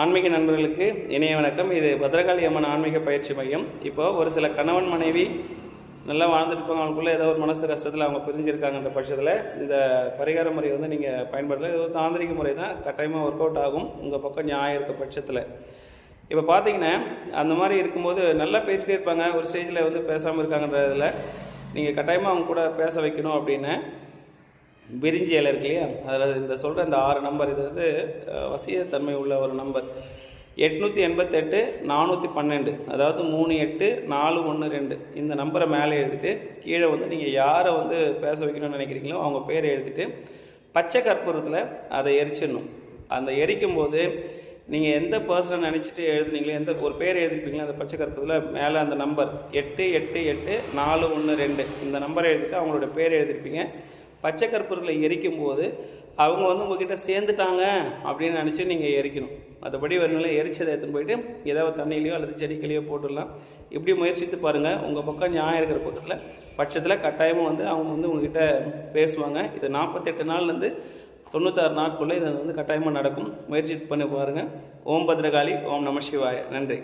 ஆன்மீக நண்பர்களுக்கு இணைய வணக்கம். இது பத்ரகாளி அம்மன் ஆன்மீக பயிற்சி மையம். இப்போ ஒரு சில கணவன் மனைவி நல்லா வாழ்ந்துட்டு இருப்பாங்க. அவங்களுக்குள்ள ஏதோ ஒரு மனசு கஷ்டத்தில் அவங்க பிரிஞ்சிருக்காங்கன்ற பட்சத்தில் இந்த பரிகார முறையை வந்து நீங்கள் பயன்படுத்தலாம். இது ஒரு தாந்திரிக முறை தான். கட்டாயமாக ஒர்க் அவுட் ஆகும். உங்கள் பக்கம் நியாயம் இருக்க பட்சத்தில். இப்போ பார்த்தீங்கன்னா அந்த மாதிரி இருக்கும்போது நல்லா பேசிகிட்டே இருப்பாங்க. ஒரு ஸ்டேஜில் வந்து பேசாமல் இருக்காங்கன்றதில் நீங்கள் கட்டாயமாக அவங்க கூட பேச வைக்கணும் அப்படின்னு. பிரிஞ்சி இலை இருக்கு இல்லையா? அதில் இந்த சொல்கிற இந்த ஆறு நம்பர் இது வந்து வசியத்தன்மை உள்ள ஒரு நம்பர் எட்நூற்றி எண்பத்தெட்டு நானூற்றி பன்னெண்டு. அதாவது மூணு எட்டு நாலு ஒன்று ரெண்டு. இந்த நம்பரை மேலே எழுதிட்டு கீழே வந்து நீங்கள் யாரை வந்து பேச வைக்கணும்னு நினைக்கிறீங்களோ அவங்க பேரை எழுதிட்டு பச்சை கற்பூரத்தில் அதை எரிச்சிடணும். அந்த எரிக்கும் போது நீங்கள் எந்த பர்சனை நினச்சிட்டு எழுதுனீங்களோ எந்த ஒரு பேர் எழுதிருப்பீங்களோ அந்த பச்சை கற்பூரத்தில் மேலே அந்த நம்பர் எட்டு எட்டு எட்டு நாலு ஒன்று ரெண்டு. இந்த நம்பரை எழுதிட்டு அவங்களோட பேர் எழுதிருப்பீங்க. பச்சை கற்பூரங்களை எரிக்கும் போது அவங்க வந்து உங்ககிட்ட சேர்ந்துட்டாங்க அப்படின்னு நினச்சி நீங்கள் எரிக்கணும். மற்றபடி வரணும்ல எரிச்சதை எடுத்துன்னு போயிட்டு ஏதாவது தண்ணியிலையோ அல்லது செடிக்கலையோ போட்டுடலாம். இப்படி முயற்சித்து பாருங்கள் உங்கள் பக்கம் நியாயம் இருக்கிற பக்கத்தில் பட்சத்தில் கட்டாயமாக வந்து அவங்க வந்து உங்ககிட்ட பேசுவாங்க. இது நாற்பத்தெட்டு நாள்லேருந்து தொண்ணூத்தாறு நாட்குள்ளே இது வந்து கட்டாயமாக நடக்கும். முயற்சி பண்ணி பாருங்கள் ஓம் பத்ரகாளி ஓம் நம சிவாய. நன்றி.